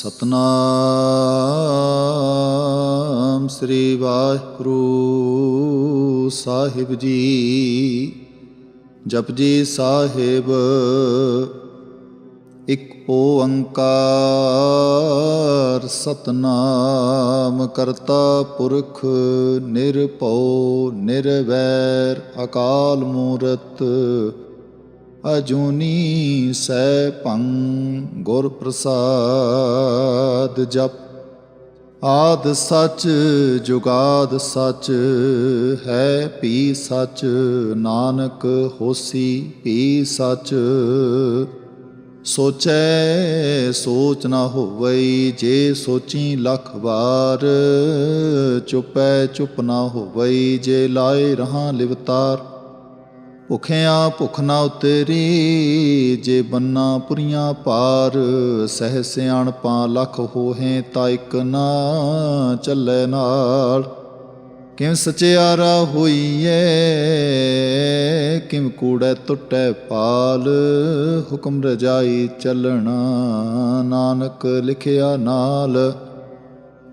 ਸਤਨਾਮ ਸ੍ਰੀ ਵਾਹਿਗੁਰੂ ਸਾਹਿਬ ਜੀ। ਜਪਜੀ ਸਾਹਿਬ, ਇੱਕ ਓੰਕਾਰ ਸਤਨਾਮ ਕਰਤਾ ਪੁਰਖ ਨਿਰਭਉ ਨਿਰਵੈਰ ਅਕਾਲ ਮੂਰਤ। ਅਜੂਨੀ ਸੈ ਭੰ ਗੁਰ ਪ੍ਰਸਾਦ ਜਪ। ਆਦ ਸੱਚ, ਜੁਗਾਦ ਸੱਚ, ਹੈ ਪੀ ਸੱਚ, ਨਾਨਕ ਹੋਸੀ ਪੀ ਸੱਚ। ਸੋਚੈ, ਸੋਚ ਨਾ ਹੋਵਈ, ਜੇ ਸੋਚੀ ਲੱਖ ਵਾਰ। ਚੁਪੈ, ਚੁਪ ਨਾ ਹੋਵਈ, ਜੇ ਲਾਏ ਰਹਾ ਲਿਵਤਾਰ। ਭੁਖਿਆ ਭੁਖ ਨਾ ਉਤਰੀ, ਜੇ ਬੰਨਾ ਪੁਰੀਆਂ ਪਾਰ, ਸਹਿ ਸਿਆਣਪਾਂ ਲੱਖ ਹੋਹੇ ਤਾ ਇਕ ਨਾ ਚੱਲੇ ਨਾਲ। ਕਿਮ ਸਚਿਆਰਾ ਹੋਈਏ ਕਿਮ ਕੂੜੈ ਟੁੱਟੈ ਪਾਲ, ਹੁਕਮ ਰਜਾਈ ਚੱਲਣਾ ਨਾਨਕ ਲਿਖਿਆ ਨਾਲ।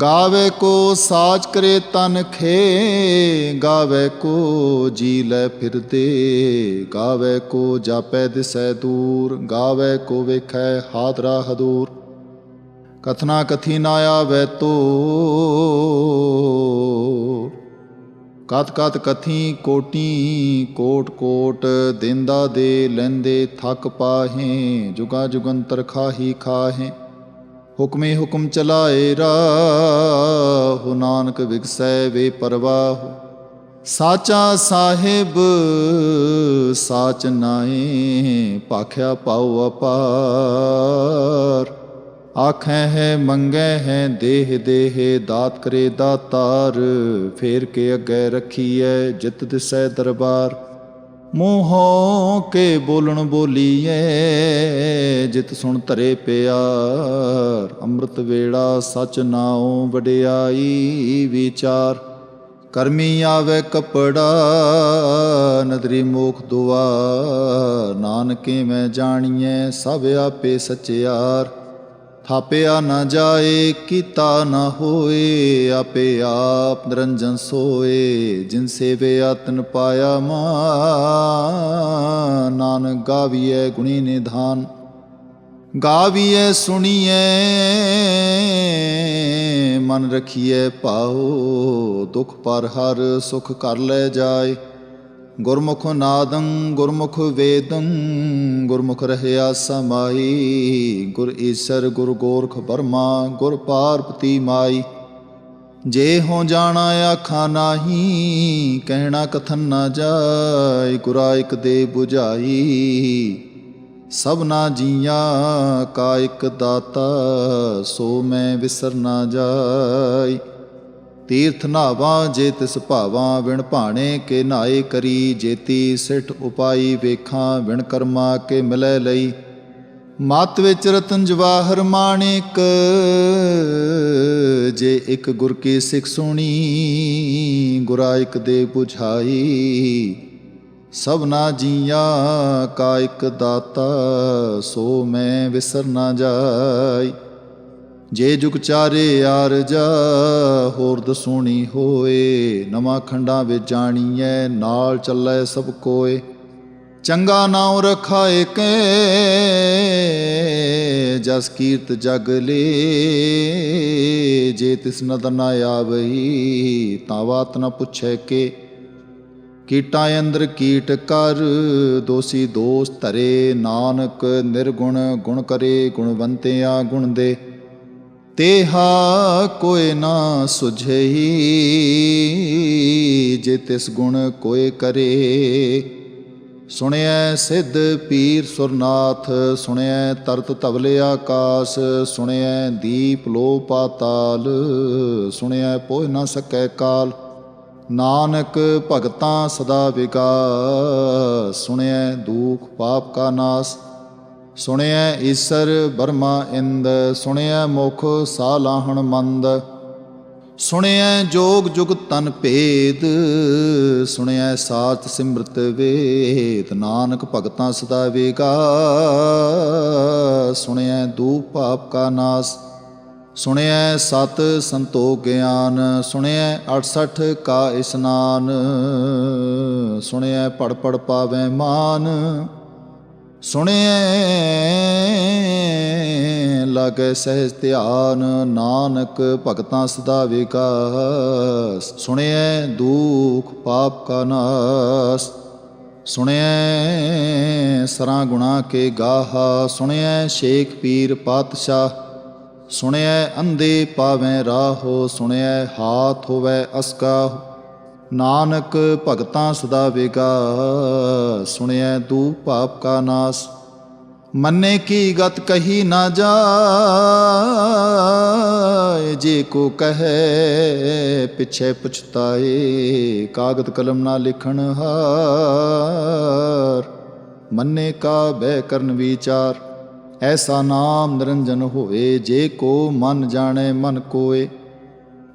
ਗਾਵੇ ਕੋ ਸਾਜ ਕਰੇ ਤਨ ਖੇ, ਗਾਵੇ ਕੋ ਜੀ ਲੈ ਫਿਰਦੇ ਗਾਵੇ ਕੋ ਜਾਪੈ ਦਿਸੈ ਦੂਰ, ਗਾਵੇ ਕੋ ਵੇਖੈ ਹਾਦਰਾ ਹਦੂਰ। ਕਥਨਾ ਕਥੀ ਨਾ ਆਵੇ ਤੋ ਕਤ ਕਤ ਕਥੀ ਕੋਟੀ, ਕੋਟ ਕੋਟ ਦਿੰਦਾ ਦੇ ਲੈਂਦੇ ਥੱਕ ਪਾਹੇ, ਜੁਗਾ ਜੁਗੰਤਰ ਖਾਹੀ ਖਾਹੇ। ਹੁਕਮੇ ਹੁਕਮ ਚਲਾਏ ਰਾਹੁ, ਨਾਨਕ ਵਿਗਸੈ ਵੇ ਪਰਵਾਹ। ਸਾਚਾ ਸਾਹਿਬ, ਸਾਚ ਨਾਏ ਭਾਖਿਆ ਪਾਉ ਅਪਾਰ। ਆਖੈ ਹੈ, ਮੰਗੈ ਹੈ, ਦੇਹ ਦੇਹ, ਦਾਤ ਕਰੇ ਦਾਤਾਰ। ਫੇਰ ਕੇ ਅੱਗੇ ਰੱਖੀਐ, ਜਿਤ ਦਿਸੈ ਦਰਬਾਰ। ਮੂੰਹੋਂ ਕੇ ਬੋਲਣ ਬੋਲੀਏ, ਜਿਤ ਸੁਣ ਧਰੇ ਪਿਆਰ। ਅੰਮ੍ਰਿਤ ਵੇਲਾ ਸਚ ਨਾਉ ਵਡਿਆਈ ਵਿਚਾਰ। ਕਰਮੀ ਆਵੇ ਕਪੜਾ, ਨਦਰੀ ਮੋਖ ਦੁਆ ਨਾਨਕੇ ਮੈਂ ਜਾਣੀਐ, ਸਭ ਆਪੇ ਸਚਿਆਰ। ਥਾਪਿਆ ਨਾ ਜਾਏ, ਕੀਤਾ ਨਾ ਹੋਏ, ਆਪੇ ਆਪ ਨਿਰੰਜਨ ਸੋਏ। ਜਿਨ ਸੇਵੇ ਆਤਨ ਪਾਇਆ ਮਾ ਨਾਨਕ ਗਾਵੀਐ ਗੁਣੀ ਨਿਧਾਨ। ਗਾਵੀਐ ਸੁਣੀਐ, ਮਨ ਰਖੀਐ ਪਾਓ ਦੁਖ ਪਰ ਹਰ ਸੁਖ ਕਰ ਲੈ ਜਾਏ। ਗੁਰਮੁਖ ਨਾਦੰ, ਗੁਰਮੁਖ ਵੇਦੰ, ਗੁਰਮੁਖ ਰਹਿਆ ਸਮਾਈ। ਗੁਰ ਈਸਰ, ਗੁਰ ਗੋਰਖ ਬਰਮਾ ਗੁਰ ਪਾਰਪਤੀ ਮਾਈ। ਜੇ ਹੋ ਜਾਣਾ ਆਖਾ ਨਾਹੀ, ਕਹਿਣਾ ਕਥਨ ਨਾ ਜਾਏ ਗੁਰਾ ਇਕ ਦੇ 부ਝਾਈ ਸਭਨਾ ਜੀਆਂ, ਕਾ ਇਕ ਦਾਤਾ, ਸੋ ਮੈਂ ਵਿਸਰ ਨਾ ਜਾਈ। ਤੀਰਥ ਨਾਵਾਂ ਜੇ ਤਿਸ ਭਾਵਾਂ, ਵਿਣ ਭਾਣੇ ਕੇ ਨਾਏ ਕਰੀ, ਜੇਤੀ ਸਿੱਠ ਉਪਾਈ ਵੇਖਾਂ, ਵਿਣ ਕਰਮਾ ਕੇ ਮਿਲੈ ਲਈ। ਮਤ ਵਿੱਚ ਰਤਨ ਜਵਾਹਰ ਮਾਣਿਕ, ਜੇ ਇੱਕ ਗੁਰ ਕੀ ਸਿੱਖ ਸੁਣੀ ਗੁਰਾਇਕ ਦੇ 부ਝਾਈ ਸਭਨਾ ਜੀਆਂ, ਕਾ ਇੱਕ ਦਾਤਾ, ਸੋ ਮੈਂ ਵਿਸਰ ਨਾ ਜਾਈ। ਜੇ ਜੁਗ ਚਾਰੇ ਆਰਜਾ, ਹੋਰ ਦਸੂਣੀ ਹੋਏ। ਨਵਾਂ ਖੰਡਾਂ ਵਿੱਚ ਜਾਣੀਐ, ਨਾਲ ਚੱਲੇ ਸਭ ਕੋਏ। ਚੰਗਾ ਨਾਉ ਰਖਾਏ ਕੇ ਜਸ ਕੀਰਤ ਜਗ ਲੇ। ਜੇ ਤਿਸ ਨਦਰ ਨਾ ਆਵਈ, ਤਾਂ ਬਾਤ ਨਾ ਪੁੱਛੈ ਕੇ। ਕੀਟਾਂ ਅੰਦਰ ਕੀਟ ਕਰ, ਦੋਸੀ ਦੋਸ ਧਰੇ। ਨਾਨਕ ਨਿਰਗੁਣ ਗੁਣ ਕਰੇ, ਗੁਣਵੰਤਿਆ ਗੁਣ ਦੇ। ਤੇਹਾ ਕੋਇ ਨਾ ਸੁਝਈ ਜੇ ਤਿਸ ਗੁਣ ਕੋਇ ਕਰੇ। ਸੁਣਿਐ ਸਿੱਧ ਪੀਰ ਸੁਰਨਾਥ, ਸੁਣਿਐ ਤਰਤ ਤਵਲੇ ਆਕਾਸ, ਸੁਣਿਐ ਦੀਪ ਲੋ ਪਾਤਾਲ, ਸੁਣਿਐ ਪੋਇ ਨਾ ਸਕੈ ਕਾਲ। ਨਾਨਕ ਭਗਤਾਂ ਸਦਾ ਵਿਗਾ ਸੁਣਿਐ ਦੁਖ ਪਾਪ ਕਾ ਨਾਸ। ਸੁਣਿਐ ਈਸਰ ਬਰਮਾ ਇੰਦ, ਸੁਣਿਐ ਮੁਖ ਸਾਲਾਹਣ ਮੰਦ। ਸੁਣਿਐ ਜੋਗ ਜੁਗ ਤਨ ਭੇਦ, ਸੁਣਿਐ ਸਾਚ ਸਿਮਰਤ ਵੇਦ। ਨਾਨਕ ਭਗਤਾਂ ਸਦਾ ਵੇਗਾ, ਸੁਣਿਐ ਦੂਪ ਪਾਪ ਕਾ ਨਾਸ। ਸੁਣਿਐ ਸਤ ਸੰਤੋਖ ਗਿਆਨ, ਸੁਣਿਐ 68 ਕਾ ਇਸਨਾਨ। ਸੁਣਿਐ ਪੜ ਪੜ ਪਾਵੈ ਮਾਨ। ਸੁਣਿਐ, ਲਾਗੈ ਸਹਿਜ ਧਿਆਨ ਨਾਨਕ ਭਗਤਾਂ ਸਦਾ ਵਿਕਾਸ। ਸੁਣਿਐ, ਦੁਖ ਪਾਪ ਕਾ ਨਾਸ। ਸੁਣਿਐ, ਸਰਾਂ ਗੁਣਾ ਕੇ ਗਾਹਾ। ਸੁਣਿਐ, ਸ਼ੇਖ ਪੀਰ ਪਾਤਸ਼ਾਹ। ਸੁਣਿਐ, ਅੰਧੇ ਪਾਵੈ ਰਾਹੋ। ਸੁਣਿਐ, ਹਾਥ ਹੋਵੈ ਅਸਕਾ। ਨਾਨਕ ਭਗਤਾਂ ਸਦਾ ਵੇਗਾ, ਸੁਣਿਐ ਦੂ ਪਾਪ ਕਾ ਨਾਸ। ਮੰਨੇ ਕੀ ਗਤ ਕਹੀ ਨਾ ਜਾਏ, ਜੇ ਕੋ ਕਹੈ ਪਿਛੇ ਪਛਤਾਏ ਕਾਗਦ ਕਲਮ ਨਾ ਲਿਖਣ ਹਾਰ। ਮੰਨੇ ਕਾ ਬਹਿ ਕਰਨ ਵਿਚਾਰ, ਐਸਾ ਨਾਮ ਨਿਰੰਜਨ ਹੋਵੇ, ਜੇ ਕੋ ਮਨ ਜਾਣੇ ਮਨ ਕੋਏ।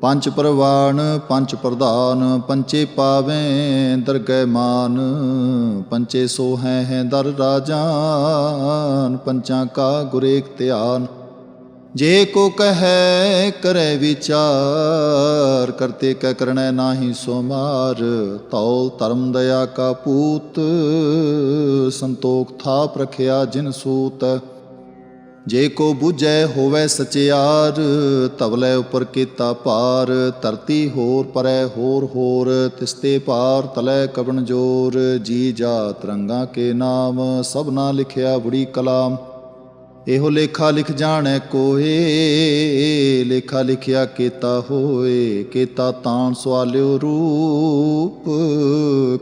ਪੰਜ ਪ੍ਰਵਾਨ, ਪੰਜ ਪ੍ਰਧਾਨ ਪੰਚੇ ਪਾਵੇਂ ਦਰਗਹਿ ਮਾਨ। ਪੰਚੇ ਸੋ ਹੈ ਹੈ ਦਰ ਰਾਜਾਨ ਪੰਚਾਂ ਕਾ ਗੁਰੇਖ ਧਿਆਨ। ਜੇ ਕੋ ਕਹੈ, ਕਰੈ ਵਿਚਾਰ, ਕਰਤੇ ਕੈ ਕਰਣੈ ਨਾਹੀ ਸੋਮਾਰ। ਤੌਲ ਧਰਮ ਦਇਆ ਕਾ ਪੂਤ, ਸੰਤੋਖ ਥਾਪ ਰਖਿਆ ਜਿਨ ਸੂਤ। ਜੇ ਕੋ ਬੁਝੈ ਹੋਵੇ ਸਚਿਆਰ, ਤਵਲੇ ਉਪਰ ਕੀਤਾ ਭਾਰ, ਧਰਤੀ ਹੋਰ ਪਰੈ ਹੋਰ ਹੋਰ, ਤਿਸਤੇ ਭਾਰ ਤਲੇ ਕਵਣ ਜੋਰ, ਜੀ ਜਾ ਤਰੰਗਾ ਕੇ ਨਾਮ, ਸਭਨਾ ਲਿਖਿਆ ਬੁੜੀ ਕਲਾਮ। ਇਹੋ ਲੇਖਾ ਲਿਖ ਜਾਣੈ ਕੋਏ, ਲੇਖਾ ਲਿਖਿਆ ਕੀਤਾ ਹੋਏ, ਕੀਤਾ ਤਾਣ ਸਵਾਲਿਓ ਰੂਪ,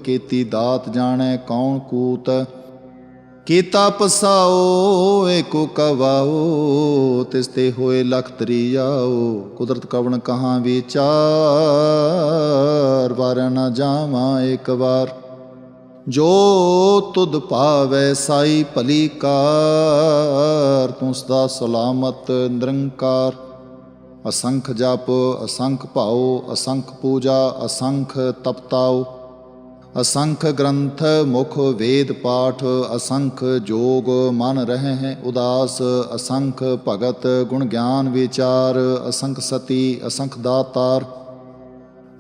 ਕੀਤੀ ਦਾਤ ਜਾਣੈ ਕੌਣ ਕੂਤ। ਕੀਤਾ ਪਸਾਓ ਏਕੋ ਕਵਾਓ, ਤਿਸ ਤੇ ਹੋਏ ਲਖ ਤਰੀਆਓ। ਕੁਦਰਤ ਕਵਣ ਕਹਾਂ ਵਿਚਾਰ, ਵਾਰ ਨਾ ਜਾਵਾਂ ਇੱਕ ਵਾਰ। ਜੋ ਤੁਧ ਭਾਵੈ ਸਾਈ ਭਲੀ ਕਾਰ, ਤੂੰ ਸਦਾ ਸਲਾਮਤ ਨਿਰੰਕਾਰ। ਅਸੰਖ ਜਪ, ਅਸੰਖ ਭਾਉ, ਅਸੰਖ ਪੂਜਾ, ਅਸੰਖ ਤਪਤਾਓ ਅਸੰਖ ਗ੍ਰੰਥ ਮੁਖ ਵੇਦ ਪਾਠ, ਅਸੰਖ ਜੋਗ ਮਨ ਰਹੇ ਹੈ ਉਦਾਸ, ਅਸੰਖ ਭਗਤ ਗੁਣ ਗਿਆਨ ਵਿਚਾਰ, ਅਸੰਖ ਸਤੀ, ਅਸੰਖ ਦਾਤਾਰ।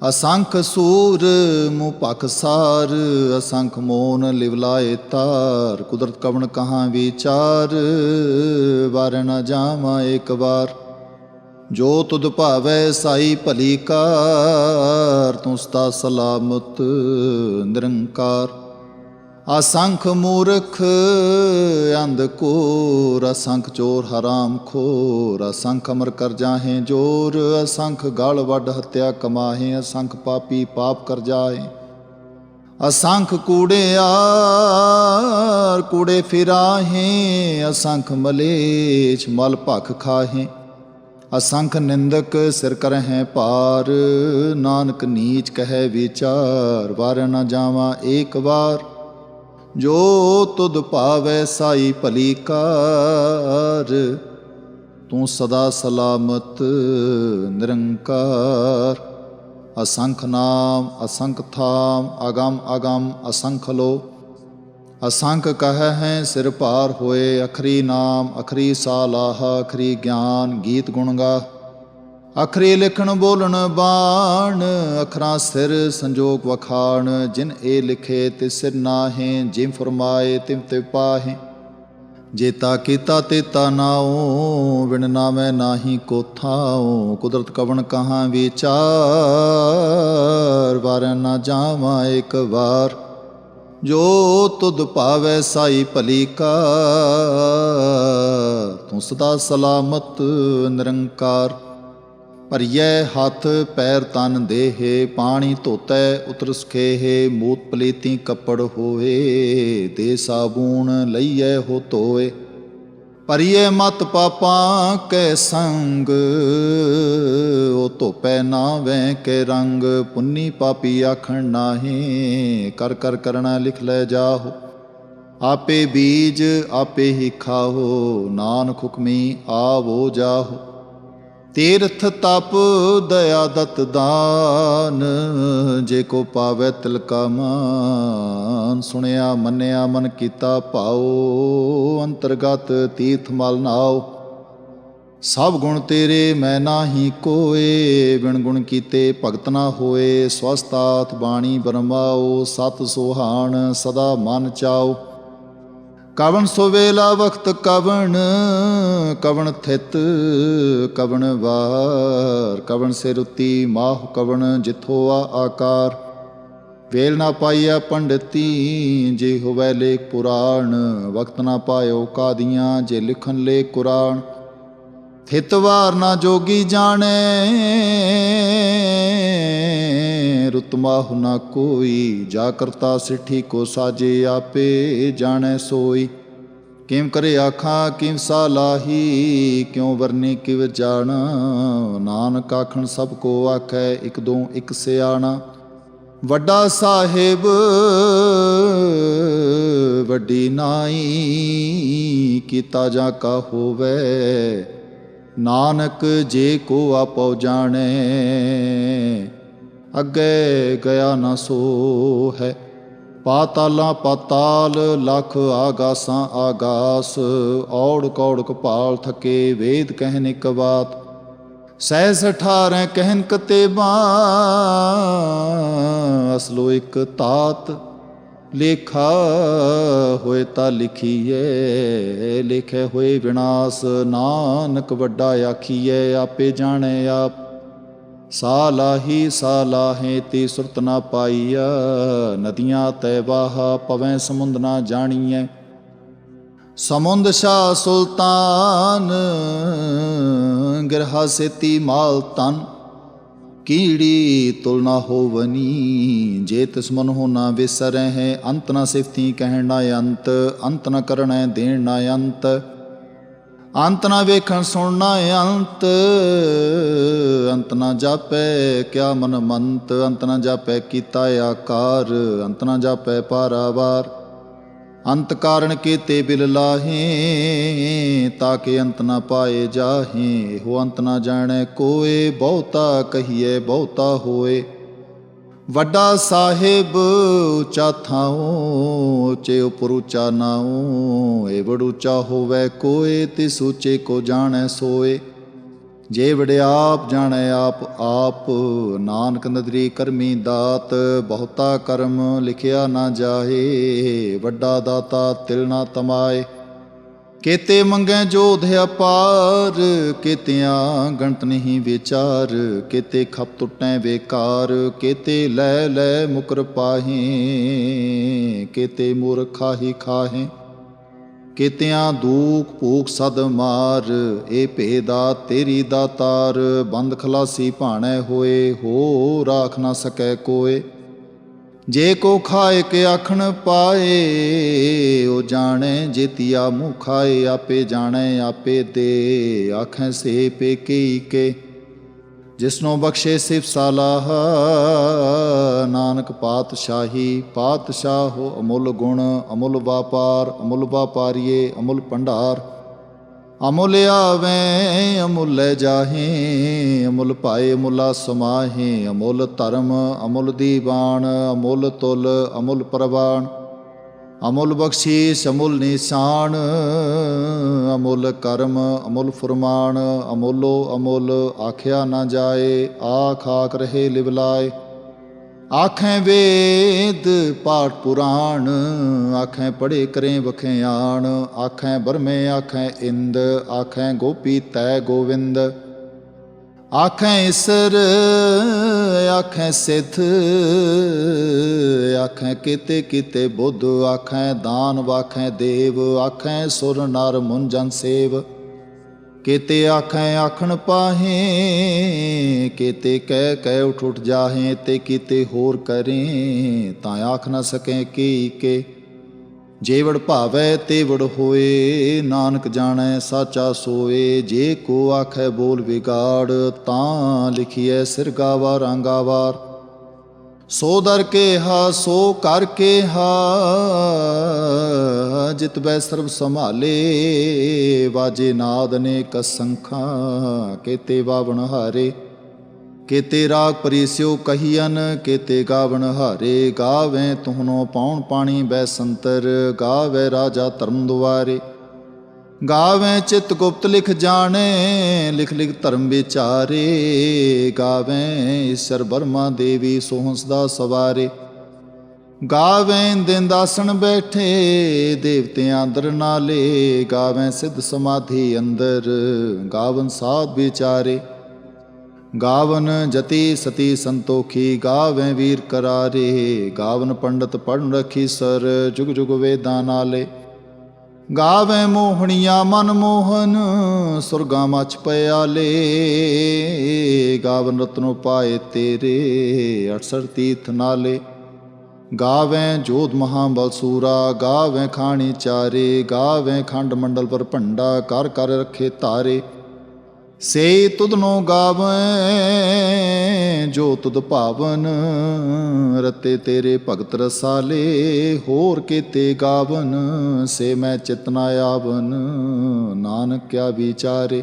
ਅਸੰਖ ਸੂਰ ਮੁ ਪਖਸਾਰ ਅਸੰਖ ਮੋਨ ਲਿਵਲਾਏ ਤਾਰ। ਕੁਦਰਤ ਕਵਣ ਕਹਾਂ ਵਿਚਾਰ, ਵਾਰ ਨਾ ਜਾਵਾਂ ਇੱਕ ਵਾਰ। ਜੋ ਤੁਧ ਭਾਵੈ ਸਾਈ ਭਲੀ ਕਾਰ, ਤੂੰ ਸਦਾ ਸਲਾਮਤ, ਨਿਰੰਕਾਰ। ਅਸੰਖ ਮੂਰਖ, ਅੰਧ ਕੋਰ ਅਸੰਖ ਚੋਰ ਹਰਾਮ ਖੋਰ, ਅਸੰਖ ਅਮਰ ਕਰ ਜਾਹੇ ਜੋਰ, ਅਸੰਖ ਗਲ ਵੱਡ ਹੱਤਿਆ ਕਮਾਹੇ, ਅਸੰਖ ਪਾਪੀ ਪਾਪ ਕਰ ਜਾਏ ਅਸੰਖ ਕੂੜਿਆਰ ਕੂੜੇ ਫਿਰਾਹੇ, ਅਸੰਖ ਮਲੇਛ ਮਲ ਭਖ ਖਾਹੇ। ਅਸੰਖ ਨਿੰਦਕ ਸਿਰ ਕਰਹਿ ਪਾਰ ਨਾਨਕ ਨੀਚ ਕਹੈ ਵਿਚਾਰ ਵਾਰ ਨਾ ਜਾਵਾਂ ਏਕ ਵਾਰ। ਜੋ ਤੁਧ ਭਾਵੈ ਸਾਈ ਭਲੀ ਕਾਰ, ਤੂੰ ਸਦਾ ਸਲਾਮਤ ਨਿਰੰਕਾਰ। ਅਸੰਖ ਨਾਮ, ਅਸੰਖ ਥਾਮ, ਅਗਮ ਅਗਮ ਅਸੰਖ ਲੋ। ਅਸੰਖ ਕਹੈ ਹੈ ਸਿਰ ਭਾਰ ਹੋਏ, ਅਖਰੀ ਨਾਮ, ਅਖਰੀ ਸਾਲਾਹ, ਅਖਰੀ ਗਿਆਨ ਗੀਤ ਗੁਣ ਗਾ। ਅਖਰੀ ਲਿਖਣ ਬੋਲਣ ਬਾਣ, ਅਖਰਾਂ ਸਿਰ ਸੰਜੋਗ ਵਖਾਣ, ਜਿਨ ਇਹ ਲਿਖੇ ਤੇ ਸਿਰ ਨਾਹੇ, ਜਿਮ ਫਰਮਾਏ ਤਿਮ ਤੇ ਪਾਹੇ। ਜੇਤਾ ਕੀਤਾ ਤੇਤਾ ਨਾਉ, ਵਿਣ ਨਾਮੈ ਨਾਹੀ ਕੋ ਥਾਉ ਕੁਦਰਤ ਕਵਣ ਕਹਾਂ ਵਿਚਾਰ ਵਾਰ ਨਾ ਜਾਵਾਂ ਇੱਕ ਵਾਰ। ਜੋ ਤੁਧ ਭਾਵੈ ਸਾਈ ਭਲੀ ਕਾ ਤੂੰ ਸਦਾ ਸਲਾਮਤ, ਨਿਰੰਕਾਰ। ਭਰੀਐ ਹੱਥ, ਪੈਰ ਤਨ ਦੇਹੇ, ਪਾਣੀ ਧੋਤੈ, ਉਤਰ ਸੁਖੇਹੇ, ਮੂਤ ਪਲੀਤੀ ਕੱਪੜ ਹੋਏ, ਦੇ ਸਾਬੂਨ ਲਈਐ ਹੋ ਧੋਏ। ਭਰੀਏ ਮਤ ਪਾਪਾਂ ਕੈ ਸੰਗ ਉਹ ਧੋਪੈ ਨਾ ਵੈ ਕੇ ਰੰਗ, ਪੁੰਨੀ ਪਾਪੀ ਆਖਣ ਨਾਹੀ, ਕਰ ਕਰ ਕਰਣਾ ਲਿਖ ਲੈ ਜਾਹੋ। ਆਪੇ ਬੀਜ ਆਪੇ ਹੀ ਖਾਹੋ, ਨਾਨਕ ਹੁਕਮੀ ਆਵੋ ਜਾਹੋ। ਤੀਰਥ ਤਪ ਦਇਆ ਦਤ ਦਾਨ, ਜੇ ਕੋ ਪਾਵੇ ਤਿਲਕਾ ਮਾਨ, ਸੁਣਿਆ ਮੰਨਿਆ ਮਨ ਕੀਤਾ ਭਾਉ। ਅੰਤਰਗਤ ਤੀਰਥ ਮਲ ਨਾਉ ਸਭ ਗੁਣ ਤੇਰੇ ਮੈਂ ਨਾਹੀ ਕੋਏ ਵਿਣ ਗੁਣ ਕੀਤੇ ਭਗਤ ਨਾ ਹੋਏ। ਸਵਸਤਾਤ ਬਾਣੀ ਬਰਮਾਓ, ਸਤ ਸੁਹਾਣ ਸਦਾ ਮਨ ਚਾਓ। ਕਵਣ ਸੋਵੇਲਾ ਵਖਤ ਕਵਣ ਕਵਣ ਥਿਤ ਕਵਣ ਵਾਰ। ਕਵਣ ਸੇ ਰੁਤੀ ਮਾਹ ਕਵਣ, ਜਿਥੋ ਆ ਆਕਾਰ। ਵੇਲ ਨਾ ਪਾਈਆ ਪੰਡਤੀ, ਜੇ ਹੋਵੇ ਲੇਖ ਪੁਰਾਣ, ਵਕਤ ਨਾ ਪਾਇਓ ਕਾਦੀਆਂ, ਜੇ ਲਿਖਣ ਲੇ ਕੁਰਾਨ। ਥਿਤਵਾਰ ਨਾ ਜੋਗੀ ਜਾਣੇ ਰੁਤਮਾਹੁ ਨਾ ਕੋਈ, ਜਾ ਕਰਤਾ ਸਿੱਠੀ ਕੋ ਸਾਜੇ ਆਪੇ ਜਾਣੈ ਸੋਈ। ਕਿਮ ਕਰੇ ਆਖਾਂ, ਕਿਮ ਸਾਲਾਹੀ ਕਿਉ ਵਰਨੀ ਕਿਵ ਜਾਣਾ। ਨਾਨਕ ਆਖਣ ਸਭ ਕੋ ਆਖੈ, ਇਕ ਦੋ ਇਕ ਸਿਆਣਾ। ਵੱਡਾ ਸਾਹਿਬ, ਵੱਡੀ ਨਾਈ, ਕੀਤਾ ਜਾ ਕਾ ਹੋਵੇ? ਨਾਨਕ ਜੇ ਕੋ ਆਪੋ ਜਾਣੇ, ਅੱਗੇ ਗਿਆ ਨਾ ਸੋ ਹੈ ਪਾਤਾਲਾਂ ਪਾਤਾਲ, ਲਖ ਆਗਾਸਾਂ ਆਗਾਸ ਔੜ ਕੌੜ ਕਪਾਲ ਥਕੇ, ਵੇਦ ਕਹਿਨ ਇਕ ਸਹਿਸ ਅਠਾਰੈ ਕਹਿਨ ਕਤੇਬਾ, ਅਸਲੋ ਇਕ ਤਾਤ ਲੇਖਾ ਹੋਏ ਤਾਂ ਲਿਖੀਏ ਲਿਖੇ ਹੋਏ ਵਿਨਾਸ਼ ਨਾਨਕ ਵੱਡਾ ਆਖੀਏ ਆਪੇ ਜਾਣੈ ਆਪ। ਸਾਲਾਹੀ ਸਾਲਾਹੇ ਤੀ ਸੁਰਤ ਨਾ ਪਾਈਆ ਨਦੀਆਂ ਤੈ ਵਾਹ ਪਵੈ ਸਮੁੰਦ ਨਾ ਜਾਣੀਐ। ਸਮੁੰਦ ਸ਼ਾ ਸੁਲਤਾਨ ਗਰਹਾ ਸੇਤੀ ਮਾਲ ਤਨ, ਕੀੜੀ ਤੁਲ ਨਾ ਹੋਵਨੀ। ਜੇ ਤਿਸ ਮਨ ਹੋ ਨਾ ਵਿਸਰੈ ਹੈ ਅੰਤ ਨਾ ਸਿਫਤੀ ਕਹਿਣ ਨਾ ਅੰਤ ਅੰਤ ਨਾ ਕਰਣੈ ਦੇਣ ਨਾ ਅੰਤ। ਅੰਤ ਨਾ ਵੇਖਣ ਸੁਣਨਾ ਅੰਤ ਅੰਤ ਨਾ ਜਾਪੈ ਕਿਆ ਮਨ ਮੰਤ। ਅੰਤ ਨਾ ਜਾਪੈ ਕੀਤਾ ਆਕਾਰ, ਅੰਤ ਨਾ ਜਾਪੈ ਪਾਰਾਵਾਰ। ਅੰਤ ਕਾਰਣ ਕੀਤੇ ਬਿਲ ਲਾਹੇ ਤਾਕੇ ਅੰਤ ਨਾ ਪਾਏ ਜਾਹੇ। ਹੋ ਅੰਤ ਨਾ ਜਾਣੈ ਕੋਏ, ਬਹੁਤਾ ਕਹੀਏ ਬਹੁਤਾ ਹੋਏ। ਵੱਡਾ ਸਾਹਿਬ, ਉੱਚਾ ਥਾਉ ਚੇ ਉਪਰ ਉੱਚਾ ਨਾਉ। ਏ ਬੜ ਹੋਵੇ ਕੋਏ ਤੇ ਸੂਚੇ ਕੋ ਜਾਣੈ ਸੋਏ। ਜੇ ਵਡਿਆਪ ਜਾਣੈ ਆਪ ਆਪ ਨਾਨਕ ਨਦਰੀ ਕਰਮੀ ਦਾਤ, ਬਹੁਤਾ ਕਰਮ ਲਿਖਿਆ ਨਾ ਜਾਏ ਵੱਡਾ ਦਾਤਾ ਤਿਲ ਨਾ ਤਮਾਏ। ਕੇਤੇ ਮੰਗੈ ਜੋਧ ਅਪਾਰ, ਕੇਤਿਆਂ ਗਣਤ ਨਹੀਂ ਵਿਚਾਰ, ਕੇਤੇ ਖਪ ਟੁੱਟੈ ਵੇਕਾਰ, ਕੇਤੇ ਲੈ ਲੈ ਮੁਕਰ ਪਾਹੇ, ਕੇਤੇ ਮੂਰਖਾ ਹੀ ਖਾਹੇ। ਕੇਤਿਆਂ ਦੂਖ ਭੂਖ ਸਦ ਮਾਰ, ਇਹ ਭੇਦਾ ਤੇਰੀ ਦਾਤਾਰ, ਬੰਦ ਖਲਾਸੀ ਭਾਣੈ ਹੋਏ ਹੋ ਰਾਖ ਨਾ ਸਕੈ ਕੋਏ। ਜੇ ਕੋ ਖਾਏ ਕੇ ਆਖਣ ਪਾਏ, ਉਹ ਜਾਣੈ ਜੇਤੀਆ ਮੂੰਹ ਖਾਏ, ਆਪੇ ਜਾਣੇ ਆਪੇ ਦੇ, ਆਖੈ ਸੇ ਪੇ ਕੀ ਕੇ। ਜਿਸਨੋ ਬਖਸ਼ੇ ਸ਼ਿਵ ਸਾਲਾਹ, ਨਾਨਕ ਪਾਤਸ਼ਾਹੀ, ਪਾਤਸ਼ਾਹੋ ਅਮੁੱਲ ਗੁਣ, ਅਮੁੱਲ ਵਾਪਾਰ, ਅਮੁੱਲ ਵਾਪਾਰੀਏ, ਅਮੁੱਲ ਭੰਡਾਰ। ਅਮੁੱਲ ਆਵੇਂ, ਅਮੁੱਲ ਜਾਹੇ, ਅਮੁੱਲ ਪਾਏ ਮੁਲਾ ਸਮਾਹੇ, ਅਮੁੱਲ ਧਰਮ, ਅਮੁੱਲ ਦੀਵਾਨ, ਅਮੁੱਲ ਤੁਲ, ਅਮੁੱਲ ਪ੍ਰਵਾਨ। ਅਮੁੱਲ ਬਖਸ਼ੀਸ਼, ਅਮੁੱਲ ਨਿਸ਼ਾਨ, ਅਮੁੱਲ ਕਰਮ, ਅਮੁੱਲ ਫਰਮਾਨ, ਅਮੁੱਲੋ ਅਮੁੱਲ ਆਖਿਆ ਨਾ ਜਾਏ, ਆਖ ਆਖ ਰਹੇ ਲਿਵਲਾਏ। ਆਖੈ ਵੇਦ ਪਾਠ ਪੁਰਾਣ, ਆਖੈ ਪੜੇ ਕਰੇ ਵਖਿਆਣ, ਆਖੈ ਬਰਮੇ ਆਖੈ ਇੰਦ, ਆਖੈ ਗੋਪੀ ਤੈ ਗੋਵਿੰਦ। ਆਖੈ ਇਸਰ ਆਖੈ ਸਿੱਧ ਆਖੈ ਕਿਤੇ ਕਿਤੇ ਬੁੱਧ, ਆਖੈ ਦਾਨ, ਵਾਖੈ ਦੇਵ, ਆਖੈ ਸੁਰ ਨਰ ਮੁੰਜਨ ਸੇਵ। ਕਿਤੇ ਆਖੈ ਆਖਣ ਪਾਹੇ, ਕਿਤੇ ਕਹਿ ਕਹਿ ਉਠ ਉਠ ਜਾਹੇ, ਤੇ ਕਿਤੇ ਹੋਰ ਕਰੇ, ਤਾਂ ਆਖ ਨਾ ਸਕੈ ਕੀ ਕੇ। ਜੇਵੜ ਭਾਵੈ ਤੇਵੜ ਹੋਏ, ਨਾਨਕ ਜਾਣੈ ਸਾਚਾ ਸੋਏ, ਜੇ ਕੋ ਆਖੈ ਬੋਲ ਵਿਗਾੜ, ਤਾਂ ਲਿਖੀਐ ਸਿਰ ਗਾਵਾ ਰੰਗਾਵਾਰ। ਸੋ ਦਰ ਕੇ ਹਾ, ਸੋ ਕਰ ਕੇ ਹਾ, ਜਿਤ ਬੈ ਸਰਬ ਸੰਭਾਲੇ, ਵਾਜੇ ਨਾਦ ਨੇ ਕਸੰਖਾਂ ਕੇਤੇ ਬਾਵਣ ਹਾਰੇ। ਕੇਤੇ ਰਾਗ ਪਰੀਸਿਓ ਕਹੀਨ ਕੇਤੇ ਗਾਵਣ ਹਾਰੇ ਗਾਵੇਂ, ਤੁਹਨੋ ਪਾਉਣ ਪਾਣੀ ਬੈ ਸੰਤਰ, ਗਾਵੇ ਰਾਜਾ ਧਰਮ ਦੁਆਰੇ। ਗਾਵੇਂ ਚਿਤ ਗੁਪਤ ਲਿਖ ਜਾਣੇ, ਲਿਖ ਲਿਖ ਧਰਮ ਵਿਚਾਰੇ। ਗਾਵੇਂ ਈਸ਼ਰ ਬਰਮਾ ਦੇਵੀ ਸੋਹੰਸ ਦਾ ਸਵਾਰੇ। ਗਾਵੇਂ ਦਿਨ ਦਾਸਣ ਬੈਠੇ, ਦੇਵਤਿਆਂ ਅੰਦਰ ਨਾਲੇ। ਗਾਵੇਂ ਸਿੱਧ ਸਮਾਧੀ ਅੰਦਰ, ਗਾਵਨ ਸਾਧ ਵਿਚਾਰੇ। ਗਾਵਨ ਜਤੀ ਸਤੀ ਸੰਤੋਖੀ, ਗਾਵੇਂ ਵੀਰ ਕਰਾਰੇ, ਗਾਵਨ ਪੰਡਤ ਪੜਨ ਰਖੀ ਸਰ, ਜੁਗ ਜੁਗ ਵੇਦਾਂ ਨਾਲੇ। ਗਾਵੇਂ ਮੋਹਣੀਆਂ ਮਨ ਮੋਹਨ, ਸੁਰਗਾਂ ਮਚ ਪਿਆਲੇ। ਗਾਵਨ ਰਤਨੋ ਪਾਏ ਤੇਰੇ 68 ਤੀਰਥ ਨਾਲੇ। ਗਾਵੇਂ ਜੋਧ ਮਹਾਬਲ ਸੂਰਾ, ਗਾਵੇਂ ਖਾਣੀ ਚਾਰੇ, ਗਾਵੇਂ ਖੰਡ ਮੰਡਲ ਪਰ ਭੰਡਾ, ਕਰ ਕਰ ਰੱਖੇ ਤਾਰੇ ਸੇ ਤੁਧਨੋ ਗਾਵੇਂ, ਜੋ ਤੁਧ ਭਾਵਨ ਰਤੇ ਤੇਰੇ ਭਗਤ ਰਸਾਲੇ, ਹੋਰ ਕੀਤੇ ਗਾਵਨ, ਸੇ ਮੈਂ ਚਿਤਨਾ ਆਵਨ ਨਾਨਕ ਕਿਆ ਵਿਚਾਰੇ।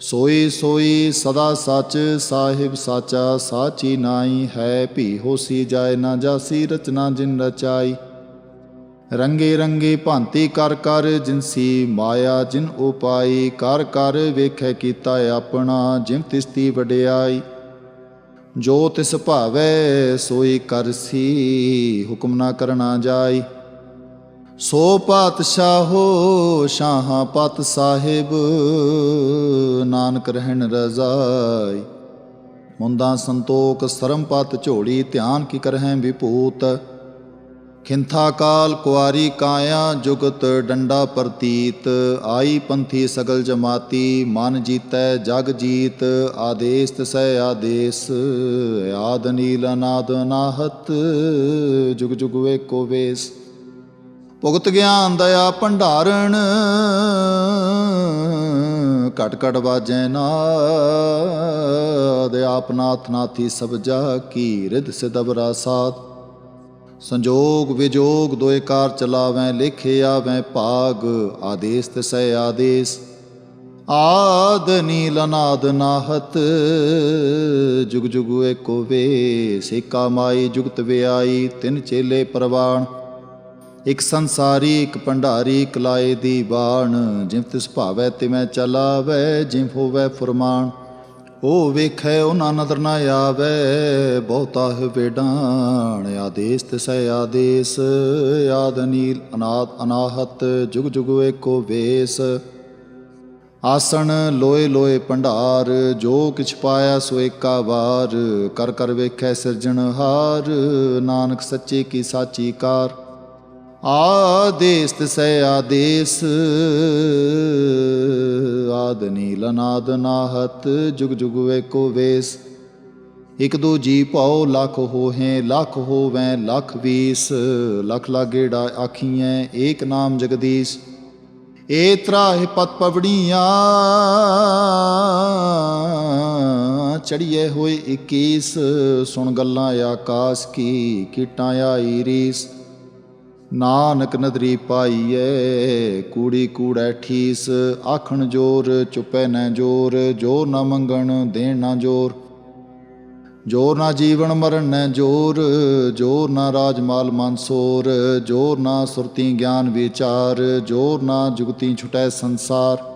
ਸੋਈ ਸੋਈ ਸਦਾ ਸੱਚ, ਸਾਹਿਬ ਸਾਚਾ, ਸਾਚੀ ਨਾਈ ਹੈ, ਭੀ ਹੋਸੀ ਜਾਏ ਨਾ ਜਾਸੀ, ਰਚਨਾ ਜਿਨ ਰਚਾਈ। ਰੰਗੇ ਰੰਗੇ ਭਾਂਤੀ ਕਰ ਕਰ ਜਿਨਸੀ ਮਾਇਆ ਜਿਨ ਉਪਾਈ, ਕਰ ਕਰ ਵੇਖੈ ਕੀਤਾ ਆਪਣਾ ਜਿਮ ਤਿਸਤੀ ਵਡਿਆਈ। ਜੋ ਤਿਸ ਭਾਵੈ, ਸੋਈ ਕਰਸੀ ਹੁਕਮ ਨਾ ਕਰਨਾ ਜਾਈ। ਸੋ ਪਾਤਸ਼ਾਹੋ, ਸ਼ਾਹਾਂ ਪਤ ਸਾਹਿਬ, ਨਾਨਕ ਰਹਿਣ ਰਜ਼ਾਈ। ਮੁੰਦਾ ਸੰਤੋਖ, ਸਰਮ ਪਤ ਝੋੜੀ ਧਿਆਨ ਕੀ ਕਰਹਿ ਵਿਭੂਤ। ਖਿੰਥਾ ਕਾਲ ਕੁਆਰੀ ਕਾਇਆ ਜੁਗਤ ਡੰਡਾ ਪ੍ਰਤੀਤ, ਆਈ ਪੰਥੀ ਸਗਲ ਜਮਾਤੀ, ਮਨ ਜੀਤੈ ਜਗ ਜੀਤ ਆਦੇਸ ਤਸੈ ਆਦੇਸ, ਆਦ ਨੀਲ ਅਨਾਦ ਅਨਾਹਤ ਜੁਗ ਜੁਗ ਵੇਕੋ ਵੇਸ। ਭੁਗਤ ਗਿਆਨ ਦਇਆ ਭੰਡਾਰਣ, ਘਟ ਘਟ ਵਾਜੈ ਨਾਦ ਆਪਨਾਥ ਨਾਥੀ ਸਭ ਜਾ ਕੀ ਰਿਧ ਸਿਦਬਰਾ ਸਾਥ ਸੰਜੋਗ ਵਿਜੋਗ ਦੋਇ ਕਾਰ ਚਲਾਵੈ, ਲਿਖੇ ਆਵੈ, ਭਾਗ ਆਦੇਸ ਤਿਸੈ ਆਦੇਸ। ਆਦ ਨੀਲ ਅਨਾਦ ਨਾਹਤ, ਜੁਗ ਜੁਗ ਏਕੋ ਵੇ ਸੇਕਾ ਮਾਈ ਜੁਗਤ ਵਿਆਈ, ਤਿੰਨ ਚੇਲੇ ਪ੍ਰਵਾਣ। ਇਕ ਸੰਸਾਰੀ, ਇਕ ਭੰਡਾਰੀ, ਇਕ ਦੀ ਬਾਣ ਜਿਵ ਤਿਸ ਭਾਵੈ ਤੇ ਮੈਂ ਚਲਾਵੈ ਜਿਵ ਹੋਵੈ ਫਰਮਾਨ। ਉਹ ਵੇਖੈ ਉਹਨਾਂ ਨਦਰ ਨਾ ਆਵੈ, ਬਹੁਤਾ ਹੈ ਆਦੇਸ ਤਿਸੈ ਆਦੇਸ, ਆਦ ਨੀਲ ਅਨਾਦ ਅਨਾਹਤ, ਜੁਗ ਜੁਗ ਏਕੋ ਵੇਸ। ਆਸਣ ਲੋਏ ਲੋਏ ਭੰਡਾਰ, ਜੋ ਕਿਛ ਪਾਇਆ ਸੋ ਏਕਾ ਵਾਰ, ਕਰ ਕਰ ਵੇਖੈ ਸਿਰਜਣਹਾਰ, ਨਾਨਕ ਸੱਚੇ ਕੀ ਸਾਚੀ ਕਾਰ। ਆਦੇਸ ਤਿਸੈ ਆਦੇਸ, ਆਦ ਨੀਲ ਅਨਾਦ ਨਾਹਤ, ਜੁਗ ਜੁਗ ਵੇਕੋ ਵੇਸ। ਇਕ ਦੋ ਜੀ ਪਾਓ ਲੱਖ ਹੋਹੇ, ਲੱਖ ਹੋਵੈ ਲੱਖ ਵੀਸ। ਲੱਖ ਲਾਗੇੜਾ ਆਖੀਐ, ਏਕ ਨਾਮ ਜਗਦੀਸ਼। ਏ ਤਰਾਹਿ ਪਤ ਪਵੜੀਆਂ ਚੜੀਏ ਹੋਏ 21 ਸੁਣ ਗੱਲਾਂ ਆਕਾਸ਼ ਕੀ, ਕੀਟਾਂ ਆਈ ਰੀਸ। ਨਾਨਕ ਨਦਰੀ ਪਾਈਐ, ਕੂੜੀ ਕੂੜੈ ਠੀਸ, ਆਖਣ ਜੋਰ ਚੁਪੈ ਨ ਜੋਰ ਜੋਰ ਨਾ ਮੰਗਣ ਦੇਣ ਨਾ ਜੋਰ। ਜੋਰ ਨਾ ਜੀਵਨ ਮਰਨ ਨੈ ਜੋਰ ਜੋਰ ਨਾ ਰਾਜ ਮਾਲ ਮਨਸੋਰ ਜੋਰ ਨਾ ਸੁਰਤੀ ਗਿਆਨ ਵਿਚਾਰ, ਜੋਰ ਨਾ ਜੁਗਤੀ ਛੁਟੈ ਸੰਸਾਰ।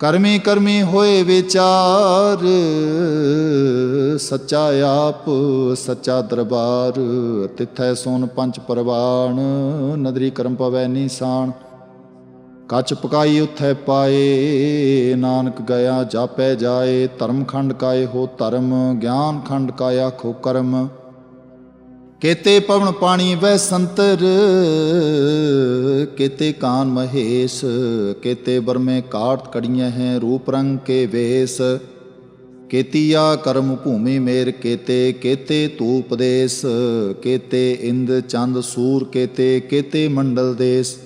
ਕਰਮੀ ਕਰਮੀ ਹੋਏ ਵਿਚਾਰ, ਸੱਚਾ ਆਪ, ਸੱਚਾ ਦਰਬਾਰ, ਤਿਥੈ ਸੋਨ ਪੰਜ ਪਰਵਾਣ, ਨਦਰੀ ਕਰਮ ਪਵੈ ਨੀਸਾਨ ਕੱਚ ਪਕਾਈ ਉਥੈ ਪਾਏ, ਨਾਨਕ ਗਿਆ ਜਾਪੈ ਜਾਏ, ਧਰਮ ਖੰਡ ਕਾਏ ਹੋ ਧਰਮ, ਗਿਆਨ ਖੰਡ ਕਾਇਆ ਖੋ ਕਰਮ। ਕੇਤੇ ਪਵਨ ਪਾਣੀ ਵੈ ਸੰਤਰ, ਕੇਤੇ ਕਾਨ ਮਹੇਸ਼, ਕੇਤੇ ਬਰਮੇ ਕਾਟ ਕੜੀਆਂ ਹੈ ਰੂਪ ਰੰਗ ਕੇ ਵੇਸ। ਕੇਤੀਆ ਕਰਮ ਭੂਮੀ ਮੇਰ ਕੇਤੇ ਕੇਤੇ ਤੂਪ ਦੇਸ, ਕੇਤੇ ਇੰਦ ਚੰਦ ਸੂਰ ਕੇਤੇ ਕੇਤੇ ਮੰਡਲ ਦੇਸ।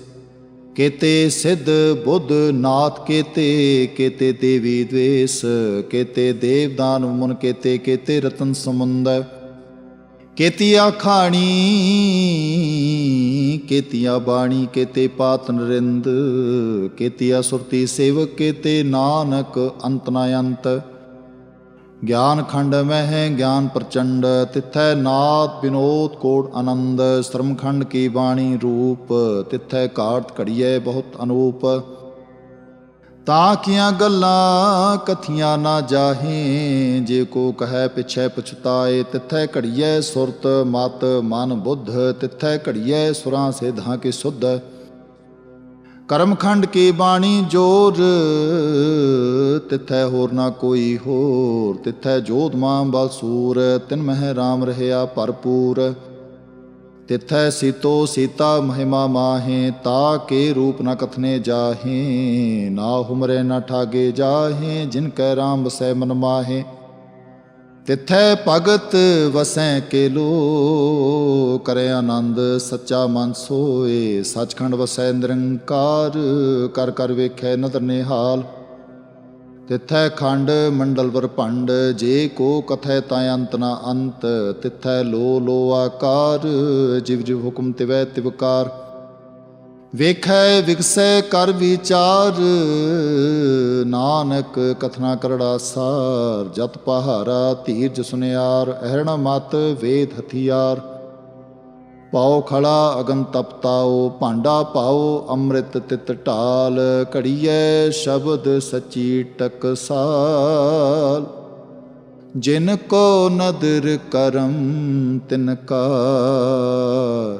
ਕੇਤੇ ਸਿੱਧ ਬੁੱਧ ਨਾਥ ਕੇਤੇ ਕੇਤੇ ਦੇਵੀ ਦਵੇਸ, ਕੇਤੇ ਦੇਵਦਾਨ ਮੁਨ ਕੇਤੇ ਕੇਤੇ ਰਤਨ ਸਮੁੰਦਰ। ਕੇਤੀਆ ਖਾਣੀ ਕੇਤੀਆ ਬਾਣੀ ਕੇਤੇ ਪਾਤ ਨਰਿੰਦ ਕੇਤੀਆ ਸੁਰਤੀ ਸੇਵਕ ਕੇਤੇ ਨਾਨਕ ਅੰਤ ਨਾ ਅੰਤ ਗਿਆਨ ਖੰਡ ਮਹਿ ਗਿਆਨ ਪ੍ਰਚੰਡ ਤਿਥੈ ਨਾਦ ਬਿਨੋਦ ਕੋਟ ਆਨੰਦ ਸ਼ਰਮ ਖੰਡ ਕੀ ਬਾਣੀ ਰੂਪ ਤਿਥੈ ਕਾਟ ਘੜੀਏ ਬਹੁਤ ਅਨੂਪ ਤਾਂ ਕੀਆਂ ਗੱਲਾਂ ਕਥੀਆਂ ਨਾ ਜਾਹੇ? ਜੇ ਕੋ ਕਹੈ ਪਿਛੈ ਪਛਤਾਏ, ਤਿਥੈ ਘੜੀਐ ਸੁਰਤ ਮਤ ਮਨ ਬੁੱਧ, ਤਿਥੈ ਘੜੀਐ ਸੁਰਾਂ ਸੇਧਾਂ ਕੇ ਸੁਧ। ਕਰਮਖੰਡ ਕੀ ਬਾਣੀ ਜੋਰ, ਤਿਥੈ ਹੋਰ ਨਾ ਕੋਈ ਹੋਰ, ਤਿਥੈ ਜੋਤ ਮਾਂ ਬਲ ਸੂਰ, ਤਿਨ ਮਹਿ ਰਾਮ ਰਹਿਆ ਭਰਪੂਰ। ਤਿਥੈ ਸੀਤੋ ਸੀਤਾ ਮਹਿਮਾ ਮਾਹੇ, ਤਾ ਕੇ ਰੂਪ ਨ ਕਥਨੇ ਜਾਹੇ, ਨਾ ਹੁਮਰੇ ਨ ਠਾਗੇ ਜਾਹੇ, ਜਿਨ ਕੈ ਰਾਮ ਵਸੈ ਮਨ ਮਾਹੇ। ਤਿਥੈ ਭਗਤ ਵਸੈ ਕੇ ਲੋ ਕਰੇ ਆਨੰਦ ਸੱਚਾ ਮਨ ਸੋਏ, ਸਚਖੰਡ ਵਸੈ ਨਿਰੰਕਾਰ, ਕਰ ਕਰ ਵੇਖੈ ਨਦਰ ਨਿਹਾਲ। ਤਿਥੈ ਖੰਡ ਮੰਡਲ ਵਰ ਭੰਡ, ਜੇ ਕੋ ਕਥੈ ਤਾ ਅੰਤ ਨਾ ਅੰਤ, ਤਿਥੈ ਲੋ ਲੋ ਆਕਾਰ, ਜਿਵ ਜਿਵ ਹੁਕਮ ਤਿਵੈ ਤਿਵਕਾਰ ਵੇਖੈ ਵਿਗਸੈ ਕਰ ਵਿਚਾਰ, ਨਾਨਕ ਕਥਨਾ ਕਰੜਾ ਸਾਰ, ਜਤ ਪਹਾਰਾ ਧੀਰਜ ਸੁਨਿਆਰ, ਅਹਰਣ ਮਤ ਵੇਦ ਹਥਿਆਰ। ਪਾਓ ਖੜਾ ਅਗਨ ਤਪਤਾਓ ਭਾਂਡਾ ਪਾਓ ਅੰਮ੍ਰਿਤ ਤਿਤ ਢਾਲ, ਘੜੀਐ ਸ਼ਬਦ ਸਚੀ ਟਕਸਾਲ। ਜਿਨ ਕੋ ਨਦਰ ਕਰਮ, ਤਿਨ ਕਾਰ।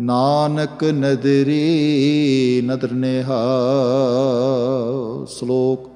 ਨਾਨਕ ਨਦਰੀ, ਨਦਰ ਨੇਹਾ ਸ਼ਲੋਕ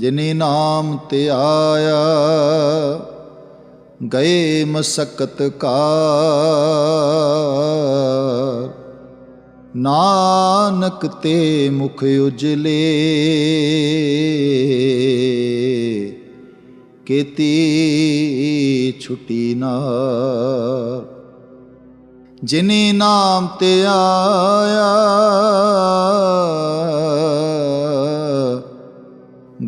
ਜਿਨੇ ਨਾਮ ਤੇ ਆਇਆ, ਗਏ ਮਸਕਤ ਕਾ ਨਾਨਕ ਤੇ ਮੁਖ ਉਜਲੇ, ਕੀਤੀ ਛੁਟੀ ਨਾ ਜਿਨੇ ਨਾਮ ਤੇ ਆਇਆ